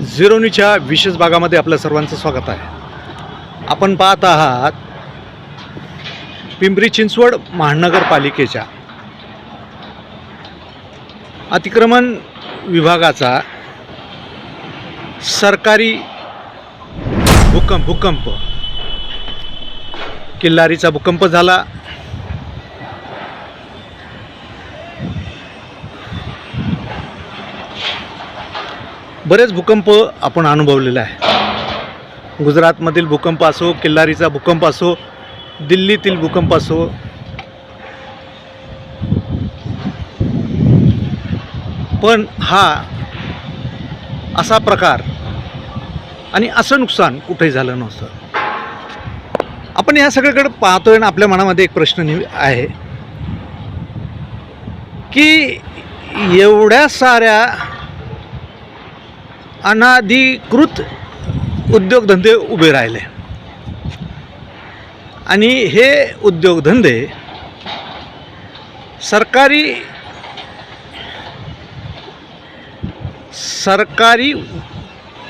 झिरोनीच्या विशेष भागामध्ये आपल्या सर्वांचं स्वागत आहे. आपण पाहत आहात पिंपरी चिंचवड महानगरपालिकेच्या अतिक्रमण विभागाचा सरकारी भूकंप भूकंप. किल्लारीचा भूकंप झाला. बरेच भूकंप आपण अनुभवलेले आहे. गुजरातमधील भूकंप असो किल्लारीचा भूकंप असो दिल्लीतील भूकंप असो पण हा असा प्रकार आणि असं नुकसान कुठेही झालं नव्हतं. आपण या सगळ्याकडे पाहतोय आणि आपल्या मनामध्ये एक प्रश्न आहे की एवढ्या साऱ्या अनाधिकृत उद्योगधंदे उभे राहिले. आणि हे उद्योगधंदे सरकारी सरकारी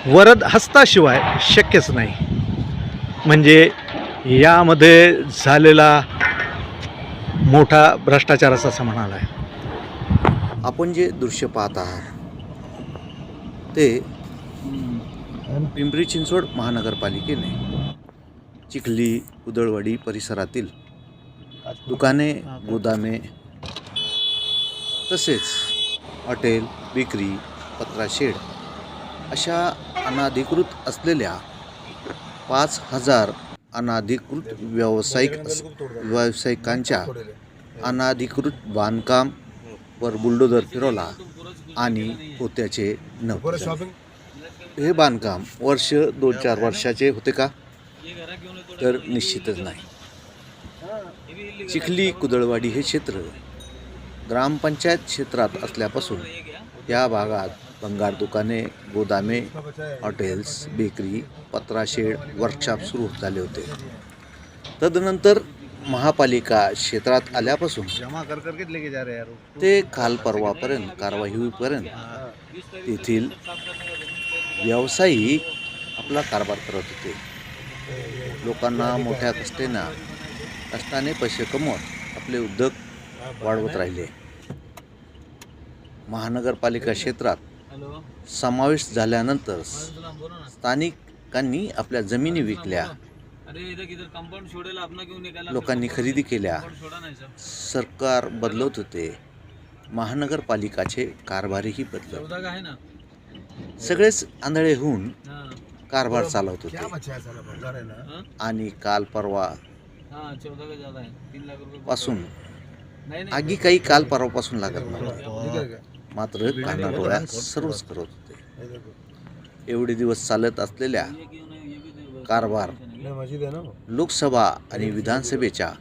वरद हस्ताशिवाय शक्यच नाही. म्हणजे यामध्ये झालेला मोठा भ्रष्टाचारच असं म्हणाला आहे आपण जे दृश्य पाहत आहात ते पिंपरी चिंचवड महानगरपालिकेने चिखली उदळवाडी परिसरातील दुकाने गोदामे तसेच हॉटेल विक्री पत्रा शेड अशा अनाधिकृत असलेल्या पाच हजार अनाधिकृत व्यावसायिक व्यावसायिकांच्या अनाधिकृत बांधकाम वर बुलडोजर फिरवला आणि होत्याचे नव्हते हे बांधकाम वर्ष दोन चार वर्षाचे होते का? तर निश्चितच नाही. चिखली कुदळवाडी हे क्षेत्र ग्रामपंचायत क्षेत्रात असल्यापासून या भागात भंगार दुकाने गोदामे हॉटेल्स बेकरी पत्राशेड वर्कशॉप सुरू झाले होते. तदनंतर महापालिका क्षेत्रात आल्यापासून ते काल परवापर्यंत कारवाई होईपर्यंत तेथील व्यावसायिक आपला कारभार करत होते. लोकांना मोठ्या कष्टेना कष्टाने पैसे कमवत आपले उद्योग वाढवत राहिले. महानगरपालिका क्षेत्रात समावेश झाल्यानंतर स्थानिकांनी आपल्या जमिनी विकल्या. लोकांनी खरेदी केल्या. सरकार बदलत होते. महानगरपालिकाचे कारभारही बदलत. आहे ना सगळेच आंधळे होऊन हा. कारभार चालवत होते. हा? आणि काल परवा हा पासून. नाही नाही. आगी काही काल परवापासून लागत नव्हते मात्र कानाडोळ्या सर्वच करत? होते. एवढे दिवस चालत असलेल्या नाही कारभार लोकसभा आणि विधानसभेच्या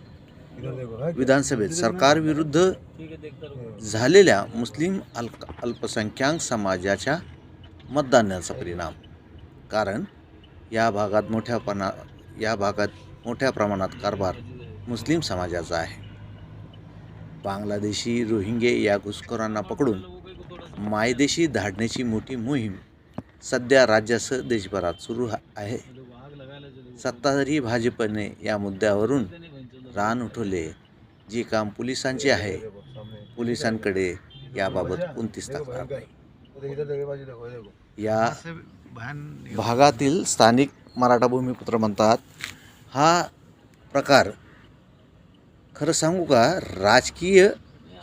विधानसभेत आहे देखता रहो. झालेल्या मुस्लिम अल्प अल्पसंख्याक समाजाच्या मतदानाचा परिणाम. कारण या भागात मोठ्या पणा या भागात मोठ्या प्रमाणात कारभार मुस्लिम समाजाचा आहे. बांगलादेशी रोहिंगे या घुसखोरांना पकडून मायदेशी धाडण्याची मोठी मोहीम सध्या राज्यासह देशभरात सुरू आहे. सत्ताधारी भाजपने या मुद्द्यावरून रान उठवले. जे काम पोलिसांचे आहे पोलिसांकडे याबाबत कोणतीच तक्रार नाही. या भागातील स्थानिक मराठा भूमिपुत्र म्हणतात. हा प्रकार खरं सांगू का राजकीय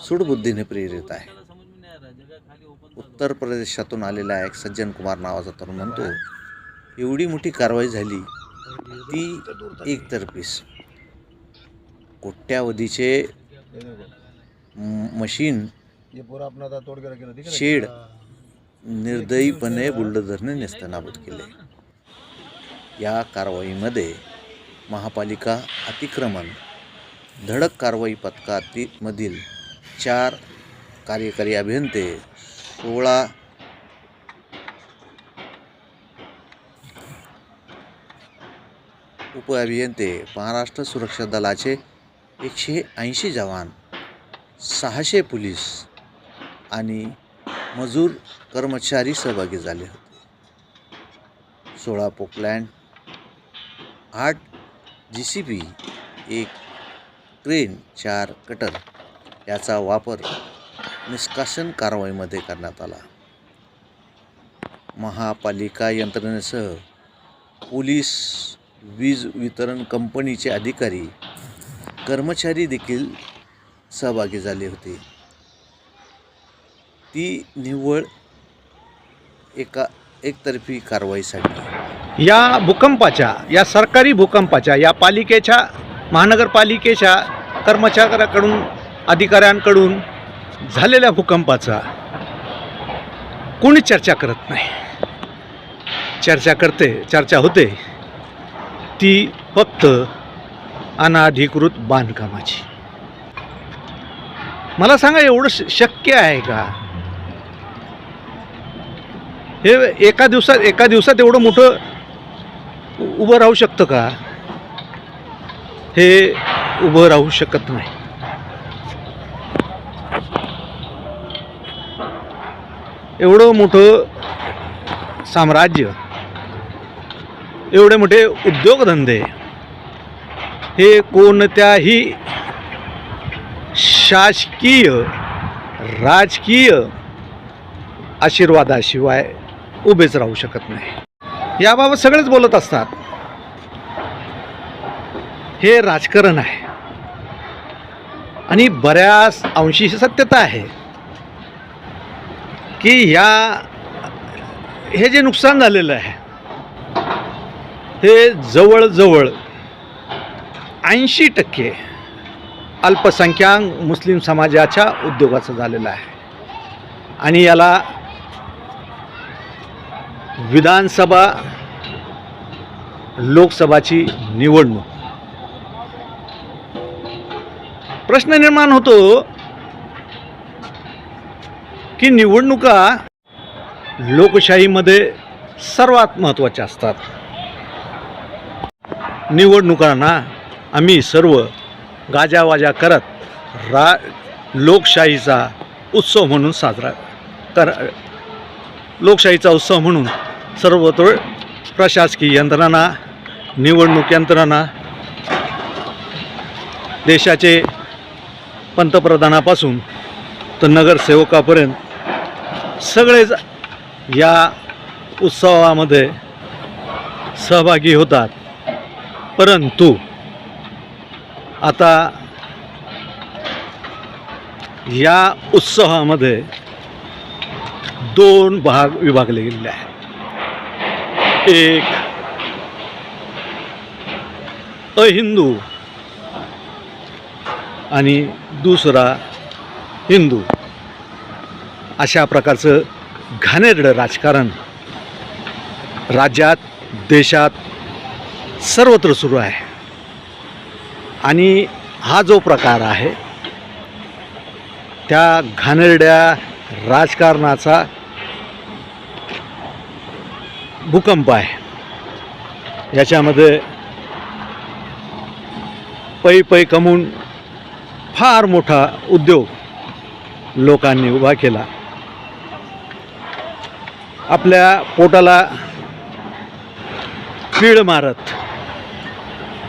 सूडबुद्धीने प्रेरित आहे. उत्तर प्रदेशातून आलेला एक सज्जन कुमार नावाचा तरुण म्हणतो एवढी मोठी कारवाई झाली ती एकतर्फीच कोट्यावधीचे मशीन शेड निर्दयीपणे बुलडोझरने नेस्तनाबूत केले. या कारवाईमध्ये महापालिका अतिक्रमण धडक कारवाई पथकातीमधील चार कार्यकारी अभियंते सोळा उप अभियंते महाराष्ट्र सुरक्षा दलाचे एकशे ऐंशी जवान सहाशे पोलीस आणि मजूर कर्मचारी सहभागी झाले होते. सोळा पोकलँड आठ जी सी बी एक क्रेन चार कटर याचा वापर निष्कासन कारवाईमध्ये करण्यात आला. महापालिका यंत्रणेसह पोलीस वीज वितरण कंपनीचे अधिकारी कर्मचारी देखील सहभागी झाले होते. ती निव्वळ एका एकतर्फी कारवाईसाठी या भूकंपाच्या या सरकारी भूकंपाच्या या पालिकेच्या महानगरपालिकेच्या कर्मचाऱ्याकडून अधिकाऱ्यांकडून झालेल्या भूकंपाचा कोणी चर्चा करत नाही. चर्चा करते चर्चा होते. ती फक्त अनाधिकृत बांधकामाची. मला सांगा एवढं श- शक्य आहे का? हे एका दिवसात एका दिवसात एवढं मोठं उभं राहू शकतं का? हे उभं राहू शकत नाही. एवढं मोठं साम्राज्य एवढे मोठे उद्योगधंदे हे कोणत्याही शासकीय राजकीय आशीर्वादाशिवाय उभेच राहू शकत नाही. याबाबत सगळेच बोलत असतात. हे राजकारण आहे. आणि बऱ्याच अंशी सत्यता आहे. की या हे जे नुकसान झालेलं आहे हे जवळजवळ ऐंशी टक्के अल्पसंख्याक मुस्लिम समाजाच्या उद्योगाचं झालेलं आहे. आणि याला विधानसभा लोकसभाची निवडणूक. प्रश्न निर्माण होतो की निवडणुका लोकशाहीमध्ये सर्वात महत्त्वाच्या असतात. निवडणुकांना आम्ही सर्व गाजावाजा करत रा लोकशाहीचा उत्सव म्हणून साजरा कर लोकशाहीचा उत्सव म्हणून सर्वत्र प्रशासकीय यंत्रणा निवडणूक यंत्रणा देशाचे पंतप्रधानापासून तर नगरसेवकापर्यंत सगळेच या उत्सवामध्ये सहभागी होतात. परंतु आता या उत्सवामध्ये दोन भाग विभागले गेलेले आहेत. एक अहिंदू आणि दुसरा हिंदू. अशा प्रकारचं घाणेरडं राजकारण राज्यात देशात सर्वत्र सुरू आहे. आणि हा जो प्रकार आहे त्या घाणेरड्या राजकारणाचा भूकंप आहे. याच्यामध्ये पै पै कमवून फार मोठा उद्योग लोकांनी उभा केला. आपल्या पोटाला पीळ मारत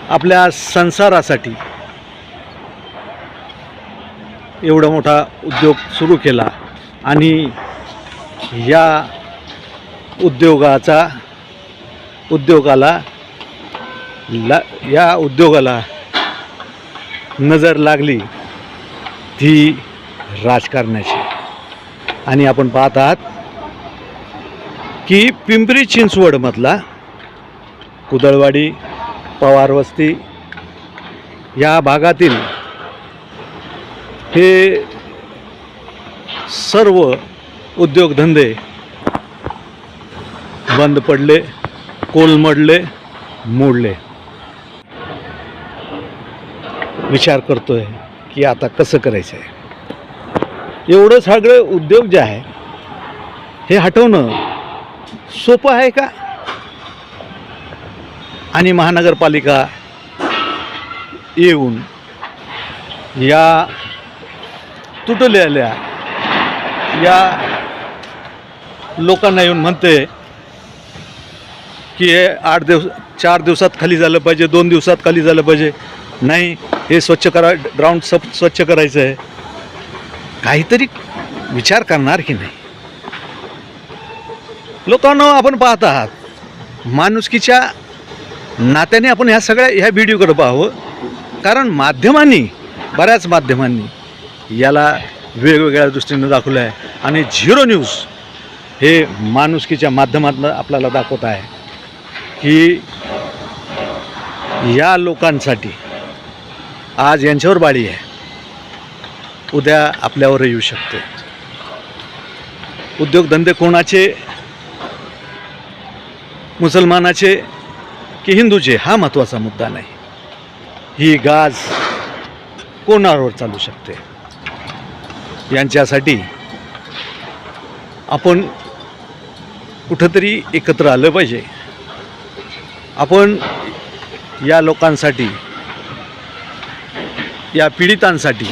आपल्या संसारासाठी एवढा मोठा उद्योग सुरू केला आणि या उद्योगाचा उद्योगाला ला या उद्योगाला नजर लागली ती राजकारणाची. आणि आपण पाहत आहात की पिंपरी चिंचवडमधला कुदळवाडी पवारवस्ती या भागातील हे सर्व उद्योगधंदे बंद पडले कोलमडले मोडले विचार करतोय की आता कसं करायचं आहे एवढं सगळं उद्योग जे आहे हे हटवणं सोपं आहे का? आणि महानगरपालिका येऊन या तुटलेल्या या लोकांना येऊन म्हणते की हे आठ दिवस चार दिवसात खाली झालं पाहिजे दोन दिवसात खाली झालं पाहिजे. नाही हे स्वच्छ करा ग्राउंड सब स्वच्छ करायचं आहे. काहीतरी विचार करणार की नाही? लोकांना आपण पाहत आहात माणुसकीच्या नात्याने आपण ह्या सगळ्या ह्या व्हिडिओकडे पाहावं. कारण माध्यमांनी बऱ्याच माध्यमांनी याला वेगवेगळ्या दृष्टीनं दाखवलं आहे. आणि झिरो न्यूज हे माणुसकीच्या माध्यमातून आपल्याला दाखवत आहे. की या लोकांसाठी आज यांच्यावर बाळी आहे. उद्या आपल्यावर येऊ शकते. उद्योगधंदे कोणाचे? मुसलमानाचे की हिंदूचे? हा महत्त्वाचा मुद्दा नाही. ही गाज कोणावर चालू शकते? यांच्यासाठी आपण कुठंतरी एकत्र आलं पाहिजे. आपण या लोकांसाठी या पीडितांसाठी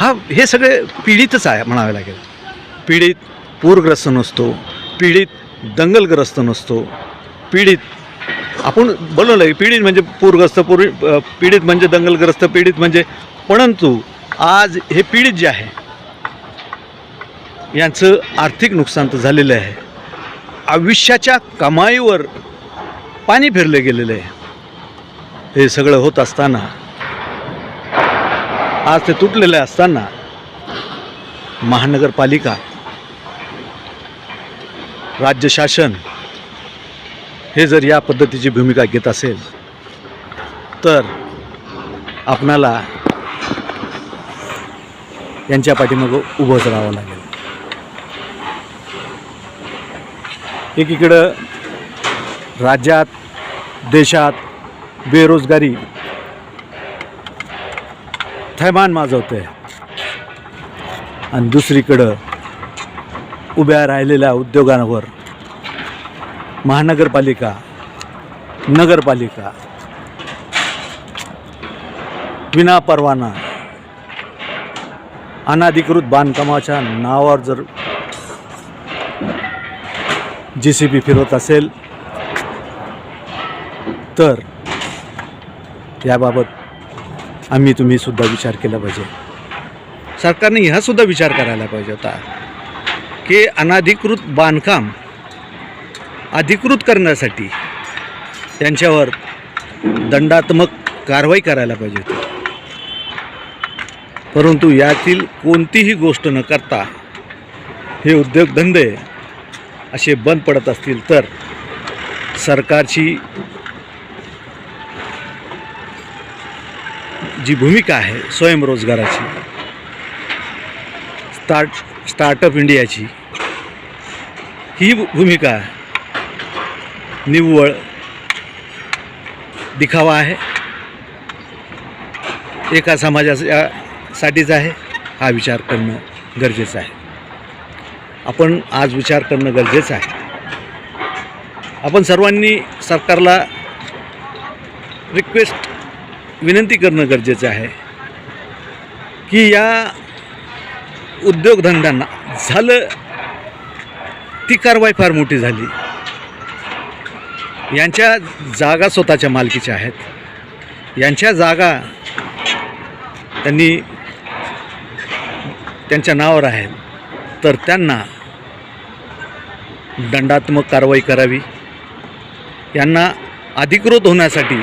हा हे सगळे पीडितच आहे म्हणावे लागेल. पीडित पूरग्रस्त नसतो पीडित दंगलग्रस्त नसतो पीडित आपण बोलवलं की पीडित म्हणजे पूरग्रस्त पूर पीडित म्हणजे दंगलग्रस्त पीडित म्हणजे परंतु आज हे पीडित जे आहे यांचं आर्थिक नुकसान तर झालेलं आहे. आयुष्याच्या कमाईवर पाणी फिरले गेलेलं आहे. हे सगळं होत असताना आज ते तुटलेले असताना महानगरपालिका राज्य शासन हे जर या पद्धतीची भूमिका घेत असेल तर आपणाला यांच्या पाठीमागं उभंच राहावं लागेल. एकीकडं राज्यात देशात बेरोजगारी थैमान माजवते आणि दुसरीकडं उभ्या राहिलेल्या उद्योगांवर महानगरपालिका नगरपालिका विनापरवाना अनाधिकृत बांधकामाच्या नावावर जर जी सी बी फिरवत असेल तर याबाबत आम्ही तुम्ही सुद्धा विचार केला पाहिजे. सरकारने ह्यासुद्धा विचार करायला पाहिजे होता की अनाधिकृत बांधकाम अधिकृत करण्यासाठी त्यांच्यावर दंडात्मक कारवाई करायला पाहिजे होती. परंतु यातील कोणतीही गोष्ट न करता हे उद्योगधंदे असे बंद पडत असतील तर सरकारची जी भूमिका आहे स्वयंरोजगाराची स्टार्ट स्टार्टअप इंडियाची ही भूमिका निव्वळ दिखावा आहे. एका समाजासाठीच आहे हा विचार करणं गरजेचं आहे. आपण आज विचार करणं गरजेचं आहे. आपण सर्वांनी सरकारला रिक्वेस्ट विनंती करणं गरजेचं आहे की या उद्योगधंद्यांना झालं ती कारवाई फार मोठी झाली. यांच्या जागा स्वतःच्या मालकीच्या आहेत. यांच्या जागा त्यांनी त्यांच्या नावावर आहेत. तर त्यांना दंडात्मक कारवाई करावी. यांना अधिकृत होण्यासाठी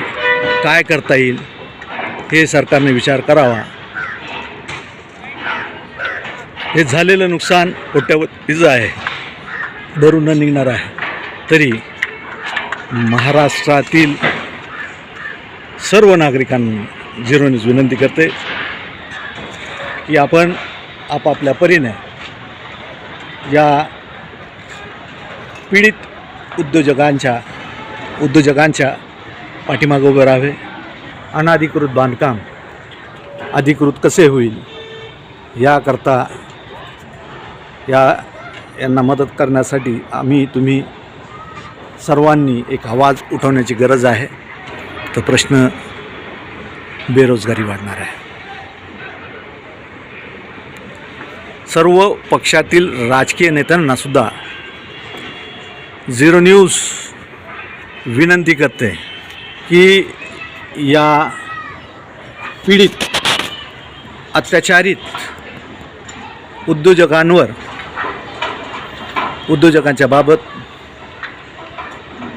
काय करता येईल हे सरकारने विचार करावा. हे झालेलं नुकसान कोट्यावधीचं आहे भरून न निघणार आहे. तरी महाराष्ट्रातील सर्व नागरिकांना झिरोनीच विनंती करते की आपण आपापल्या परीने या पीडित उद्योजकांच्या उद्योजकांच्या पाठीमागं उभे राहावे. अनाधिकृत बांधकाम अधिकृत कसे होईल याकरता या यांना मदत करण्यासाठी आम्ही तुम्ही सर्वांनी एक आवाज उठवण्याची गरज आहे. तर प्रश्न बेरोजगारी वाढणार आहे. सर्व पक्षातील राजकीय नेत्यांनासुद्धा झिरो न्यूज विनंती करते की या पीडित अत्याचारित उद्योजकांवर उद्योजकांच्या बाबत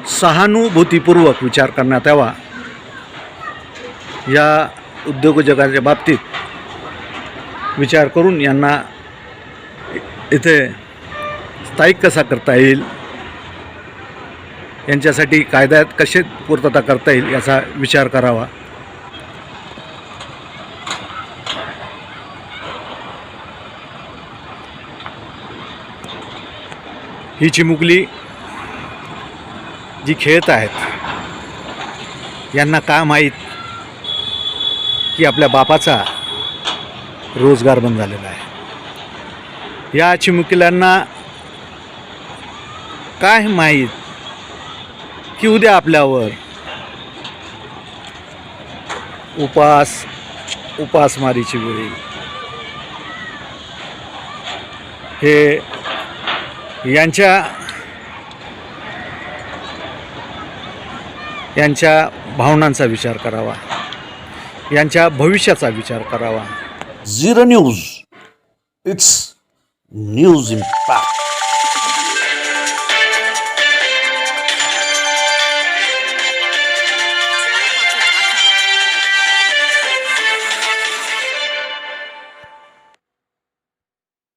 सहानुभूतीपूर्वक विचार करण्यात यावा. या उद्योजकांच्या बाबतीत विचार करून यांना इथे स्थायिक कसा करता येईल? यांच्यासाठी कायद्यात कसे पूर्तता करता येईल याचा विचार करावा. ही चिमुकली जी खेळत आहेत यांना का माहीत की आपल्या बापाचा रोजगार बंद झालेला आहे? या चिमुकल्यांना काय माहीत? की उद्या आपल्यावर उपास उपासमारीची वेळ हे यांच्या यांच्या भावनांचा विचार करावा. यांच्या भविष्याचा विचार करावा. Zero news. It's news impact